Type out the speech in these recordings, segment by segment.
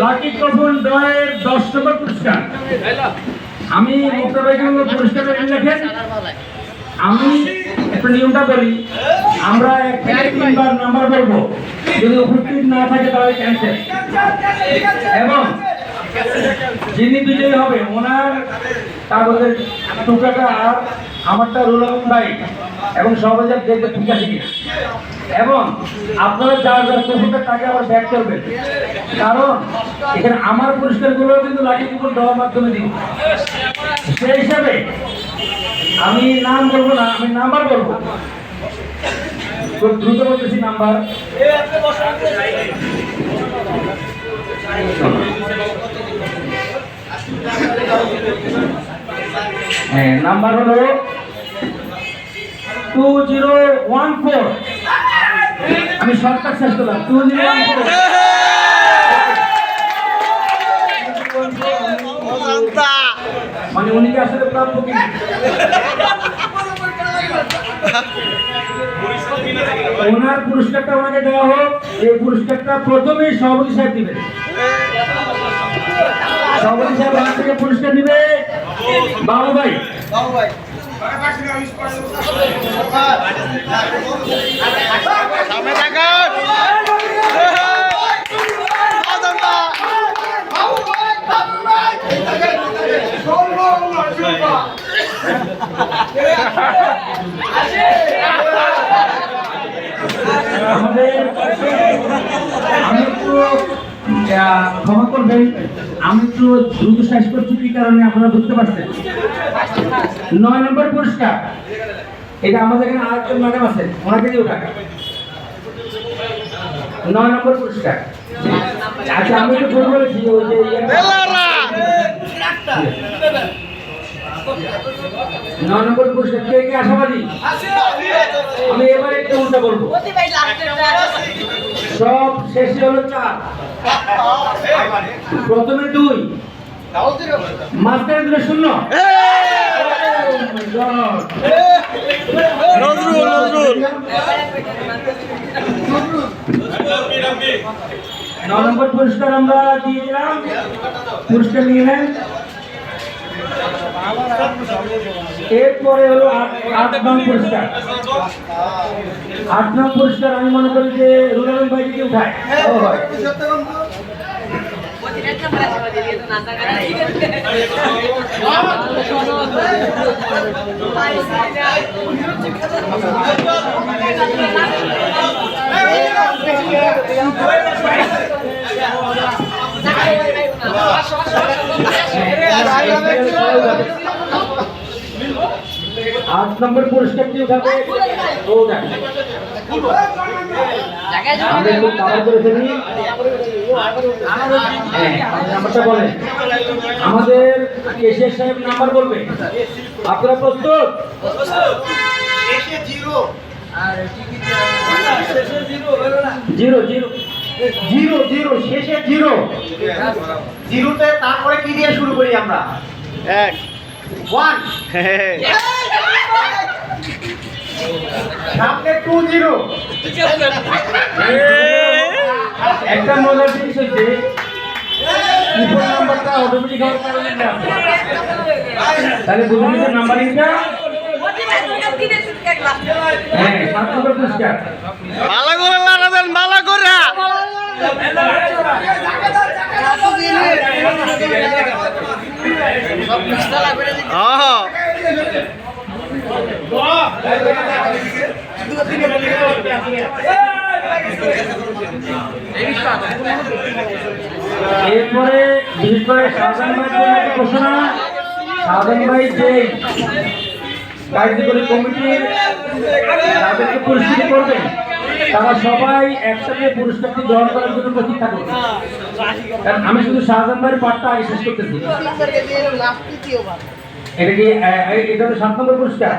Lucky কপন ডয়ের দশ নম্বর পুরস্কার। আমি মুক্তাবাইকে পুরস্কার লেখেন আমি একটা নিয়মটা বলি, আমরা এক থেকে তিনবার নাম্বার বলব। যদি উপস্থিত না থাকে তাহলে ক্যান্সেল এবং যিনি বিজয়ী হবে, ওনার কাগজের টুকরাটা আর আমারটা রুলন ভাই, এবং যা দেখবে ঠিক আছে কিনা। এবং আপনারা যার যার কুকুরটা তাকে আবার ব্যাক করবেন। কারণ এখানে আমার পুরস্কারগুলো কিন্তু লাঠি কুকুর দেওয়ার মাধ্যমে দিব। সেই হিসাবে আমি নাম বলব না, আমি নাম্বার বলব। দ্রুত বলতেছি নাম্বার। হ্যাঁ নাম্বার হলো টু জিরো ওয়ান ফোর আমি শর্টকাট শেষ করলাম। টু জিরো ওয়ান ফোর মানে উনি কি আসলে প্রাপ্য কি? ওনার পুরস্কারটা ওনাকে দেওয়া হোক, এই পুরস্কারটা প্রথমেই সভাপতি সাহেব দিবেন সভাপতি সাহেব থেকে পুরস্কার দিবে বাবু ভাই। সামনে থাকুন আমাদের আমি আহ, ক্ষমা করবেন। আমি একটু দ্রুত শেষ করছি, কি কারণে আপনারা বুঝতে পারছেন? নয় নম্বর পুরস্কার। এটা আমাদের এখানে আরেকজন ম্যাডাম আছে, ওনাকে দিয়ে টাকা। নয় নম্বর পুরস্কার। আচ্ছা আমি তো ভুল বলেছি ইয়ে- নয় নম্বর পুরস্কার, কে কে আশাবাদী? আমি এবারে একটু উল্টা বলব। সব শেষে হলো চার। প্রথমে দুই। মাঝখানে দুটো শূন্য। নজরুল নজরুল। ন নম্বর পুরস্কার আমরা দিয়ে দিলাম। পুরস্কার নিয়ে নেন। এরপরে হলো আট- আট নং পুরস্কার আট নং পুরস্কার আমি মনে করি যে রুলাল ভাই যদি উঠায় হয় আট নম্বর পুরস্কার দিয়ে উঠাবে ও দেখে। আমরা একটু কাভার করে ফেলি। হ্যাঁ, নাম্বারটা বলেন। আমাদের কেশিয়ার সাহেব নাম্বার বলবে। আপনারা প্রস্তুত? Zero zero. জিরো জিরো শেষে জিরো। জিরোতে তারপরে কি দিয়ে শুরু করি আমরা? এক। ওয়ান। সামনে টু জিরো একটা মজার জিনিস হচ্ছে উপর নাম্বারটা অটোমেটিক হওয়ার কারণে তাহলে বুঝে নিতে নাম্বারিংটা সাত নম্বর পুরস্কার। মালা করে লাগাবেন দেন মালা করে। হ্যাঁ। এরপরে ঘোষণা। সাধারণ ভাই যে কার্যকরী কমিটির তাদেরকে পুরস্কৃত করবেন তারা সবাই একসাথে পুরস্কারটি গ্রহণ করার জন্য প্রস্তুত থাকুন কারণ আমি শুধু শাহজাহান ভাইয়ের পাঠটা আগে শেষ করতেছি। এটা কি এটা হলো সাত নম্বর পুরস্কার?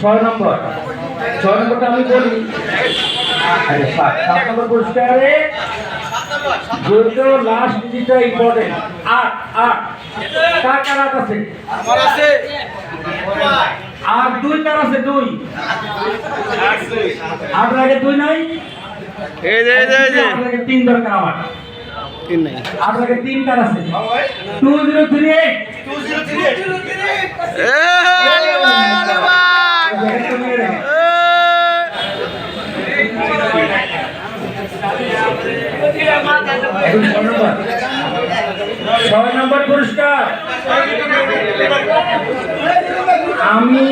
ছয় নম্বর। ছয় নম্বরটা আমি বলি। আরে সাত সাত নম্বর পুরস্কারে লাস্ট ডিজিটটা ইম্পর্টেন্ট আট আট কার কার আট আছে? আর দুই কার আছে? দুই। আট দুই নাই? এই যে এই যে আপনাকে তিন দরকার আমার। তিন নাই। তিন কার আছে? টু জিরো থ্রি এইট ছয় নম্বর পুরস্কার। আমি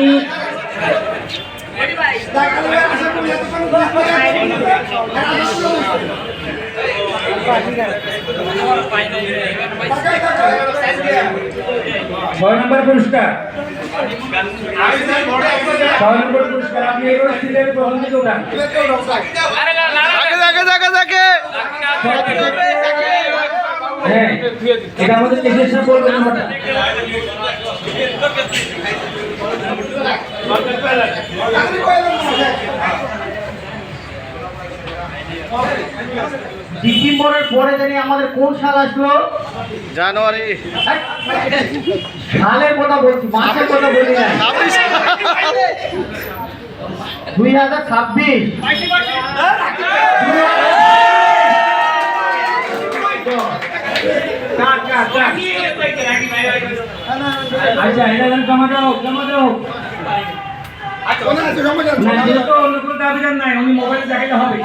ছয় নম্বর পুরস্কার। ছয় নম্বর পুরস্কার আপনি দেখে হ্যাঁ ডিসেম্বরের পরে জানি আমাদের কোন সাল আসলো? জানুয়ারি। সালের কথা বলছি মাসের কথা বলি না দুই হাজার ছাব্বিশ। আচ্ছা এটা জমা দাও জমা দাও। না যেহেতু অন্য কোনো দাবিদার নাই উনি মোবাইলে দেখাতে হবে।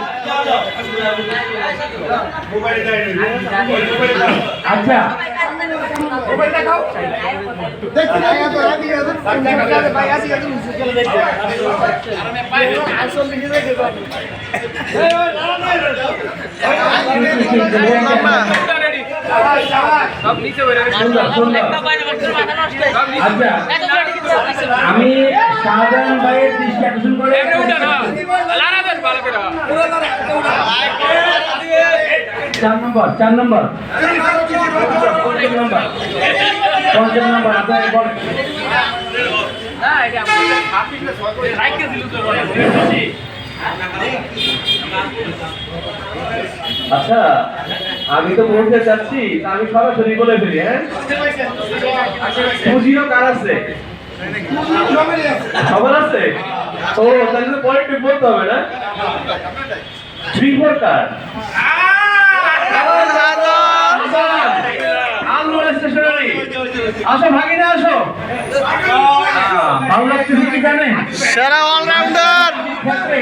আচ্ছা। সুন্দর, সুন্দর। আচ্ছা। আমি শাহজাহান ভাইয়ের দৃষ্টি আকর্ষণ করে চার নম্বর চার নম্বর। পঞ্চম নম্বর। পঞ্চম নম্বর আপনার আচ্ছা আমি তো বলতে চাচ্ছি আমি সরাসরি বলে ফেলি হ্যাঁ? পুঁজিও কার আছে? সবার আছে ও তাহলে তো পরে একটু বলতে হবে না কার আন্দোলন আসো ভাগিনা আসো ভালো লাগতেছে কি জানেন সেরা অলরাউন্ডার ক্ষেত্রে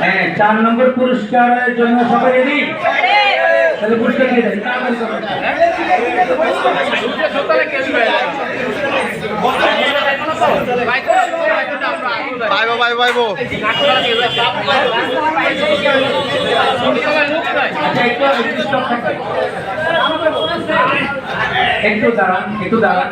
হ্যাঁ চার নম্বর পুরস্কারের জন্য সবাই রেডি তাহলে পুরস্কার দিয়ে দেন। একটু stop থাকবে। একটু দাঁড়ান একটু দাঁড়ান।